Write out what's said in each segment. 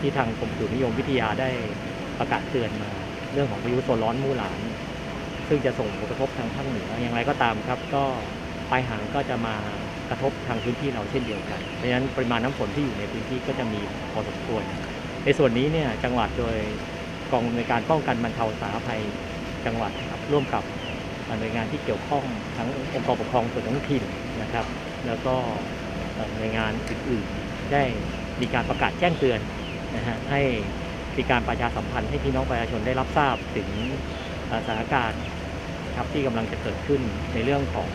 ที่ทางกรมอุตุนิยมวิทยาได้ประกาศเตือนมา เรื่องของพายุโซนร้อนมู่หลาน ซึ่งจะส่งผลกระทบทางภาคเหนืออย่างไรก็ตามครับ ก็ปลายหางก็จะมากระทบทางพื้นที่เราเช่นเดียวกันเพราะฉะนั้นปริมาณน้ำฝนที่อยู่ในพื้นที่ก็จะมีพอสมควร ในส่วนนี้เนี่ยจังหวัดโดยกองในการป้องกันบรรเทาสาธารณภัยจังหวัดครับร่วมกับหน่วยงานที่เกี่ยวข้องทั้งองค์กรปกครองส่วนท้องถิ่นนะครับ แล้วก็หน่วยงานอื่นๆได้มีการประกาศแจ้งเตือน นะฮะให้มีการประชาสัมพันธ์ให้พี่น้องประชาชนได้รับทราบถึงสถานการณ์ครับที่กำลังจะเกิดขึ้นในเรื่องของ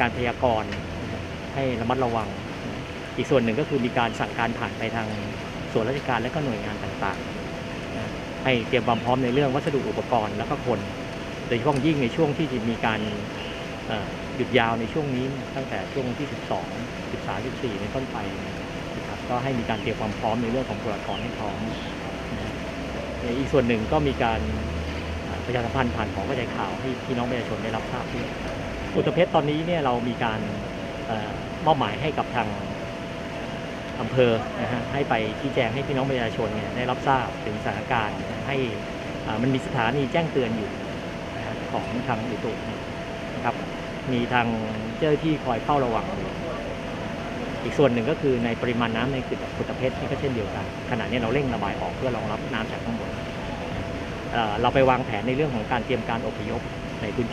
การพยากรณ์ให้ระมัดระวัง อีกส่วนหนึ่งก็คือมีการสั่งการผ่านไปทางส่วนราชการและก็หน่วยงานต่างๆ ให้เตรียมความพร้อมในเรื่องวัสดุอุปกรณ์แล้วก็คนโดยเฉพาะยิ่งในช่วงที่จะมีการหยุดยาวในช่วงนี้ตั้งแต่ช่วงที่ 12 13 14เป็นต้นไปนะครับ ก็ให้มีการเตรียมความพร้อมในเรื่องของบุคลากรให้พร้อมนะในอีกส่วนหนึ่งก็มีการประชาสัมพันธ์ผ่านของกระจายข่าวให้พี่น้องประชาชนได้รับทราบด้วยอุตรเพชรตอนนี้เนี่ยเรามีการเอ่อมอบหมายให้กับทางอำเภอนะฮะให้ไปชี้แจงให้พี่น้องประชาชนเนี่ยได้รับทราบถึงสถานการณ์ให้มันมีสถานีแจ้งเตือนอยู่ของทางอุตุนะครับมีทางเจ้าหน้าที่คอยเฝ้าระวังอยู่ อีกส่วนหนึ่งก็คือในปริมาณน้ำในเขื่อนขุดเพชรนี่ก็เช่นเดียวกัน ขณะนี้เราเร่งระบายออกเพื่อรองรับน้ำจากข้างบนเอ่อเราไปวางแผนในเรื่องของการเตรียมการอพยพในพื้น